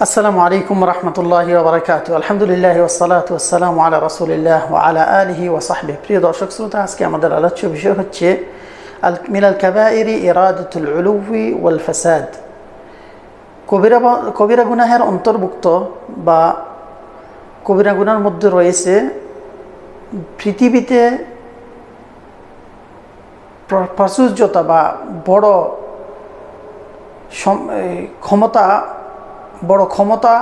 আসসালামু আলাইকুম রহমতুল্লাহ ওবরাকাত আলহামদুলিল্লাহ ওসালাত ওসালাম আলা রসুলিল্লাহ আলা আলহি ওসাহবে প্রিয় দর্শক শ্রোতা, আজকে আমাদের আলোচ্য বিষয় হচ্ছে আল মিনাল কাবাইরি ইরাদতুল উলুবি ওয়াল ফাসাদ। কবিরা কবিরা গুনাহের অন্তর্ভুক্ত বা কবিরা গুনার মধ্যে রয়েছে পৃথিবীতে প্র- প্রাচুর্যতা বা বড় ক্ষমতা বড় ক্ষমতা,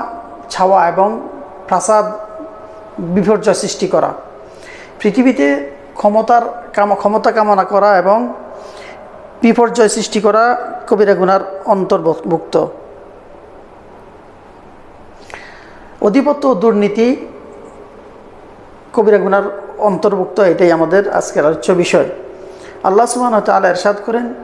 ছাওয়া এবং প্রাসাদ বিপর্যয় সৃষ্টি করা। পৃথিবীতে ক্ষমতার কাম, ক্ষমতা কামনা করা এবং বিপর্যয় সৃষ্টি করা কবিরা গুনার অন্তর্ভুক্ত। অধিপত্য দুর্নীতি কবিরা গুনার অন্তর্ভুক্ত, এটাই আমাদের আজকের আলোচ্য বিষয়। আল্লাহ সুবহান তাআলা ইরশাদ করেন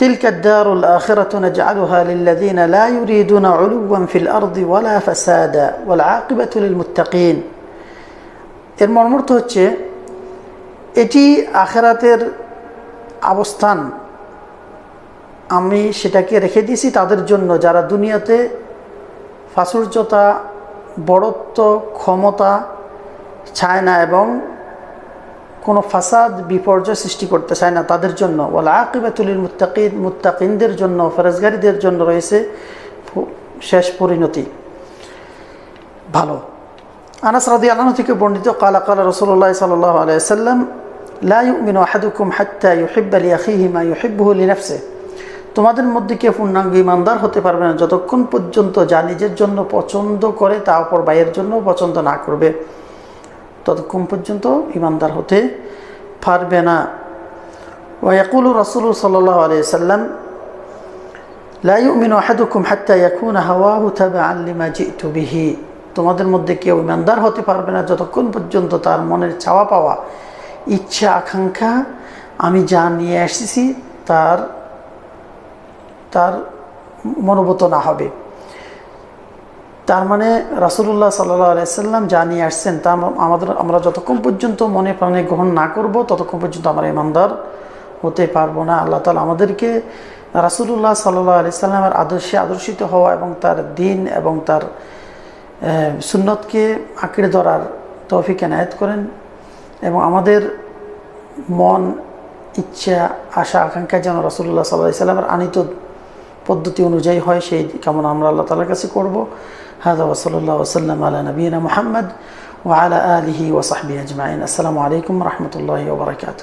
تلك الدار الآخرة نجعلها للذين لا يريدون علوا في الأرض ولا فسادا والعاقبة للمتقين এর মর্মর্থ হচ্ছে এটি আখেরাতের অবস্থান আমি সেটাকে রেখে দিয়েছি তাদের জন্য যারা দুনিয়াতে ফাসুর্যতা বড়ত্ব ক্ষমতা চায় না এবং কোনো ফাসাদ বিপর্যয় সৃষ্টি করতে চায় না তাদের জন্য। ওলা আকিবাতুলিল মুত্তাকিদ মুত্তাকিনদের জন্য ফেরজগারিদের জন্য রয়েছে শেষ পরিণতি। ভালো। আনাস রাদি আল্লাহ থেকে বর্ণিত, কালা কালা রসুল্লাহ সাল্লাহ আলাইসাল্লাম লা তোমাদের মধ্যে কেউ পূর্ণাঙ্গ ইমানদার হতে পারবে না। যতক্ষণ পর্যন্ত যা নিজের জন্য পছন্দ করে, তা অপর বাইয়ের জন্য পছন্দ না করবে। ততক্ষণ পর্যন্ত ইমানদার হতে পারবে না। ওয়াকুল রসুল সাল্লাহ আলিয়াল্লাম লা ইউমিনু আহাদুকুম হাত্তা ইয়াকুনা হাওয়াহু তাবাআন লিমা জিতু বিহি। তোমাদের মধ্যে কেউ ইমানদার হতে পারবে না যতক্ষণ পর্যন্ত তার মনের চাওয়া পাওয়া, ইচ্ছা, আকাঙ্ক্ষা আমি যা নিয়ে এসেছি তার তার মনোবত না হবে। তার মানে রাসুল্লাহ সাল্লাহ আলাইসাল্লাম যা নিয়ে আসছেন তা আমাদের আমরা যতক্ষণ পর্যন্ত মনে প্রাণে গ্রহণ না করব, ততক্ষণ পর্যন্ত আমরা ইমানদার হতে পারব না। আল্লাহ তালা আমাদেরকে রাসুল্লাহ সাল্লাহ আলি সাল্লামের আদর্শে আদর্শিত হওয়া এবং তার দিন এবং তার সুন্নতকে আঁকড়ে ধরার তৌফিক এনায়েত করেন এবং আমাদের মন, ইচ্ছা, আশা, আকাঙ্ক্ষা যেন রাসুল্লাহ সাল্লাহ সাল্লামের আনিত পদ্ধতি অনুযায়ী হয়, সেই কামনা আমরা আল্লাহ তালার কাছে করব। হাজা ওসল্লা ওসাল্লাম আলা নবীনা মোহাম্মদ ওয়ালা আলিহি ওসাহবি আজমাইন। আসসালামু আলাইকুম রহমতুল্লাহ ওবরাকাত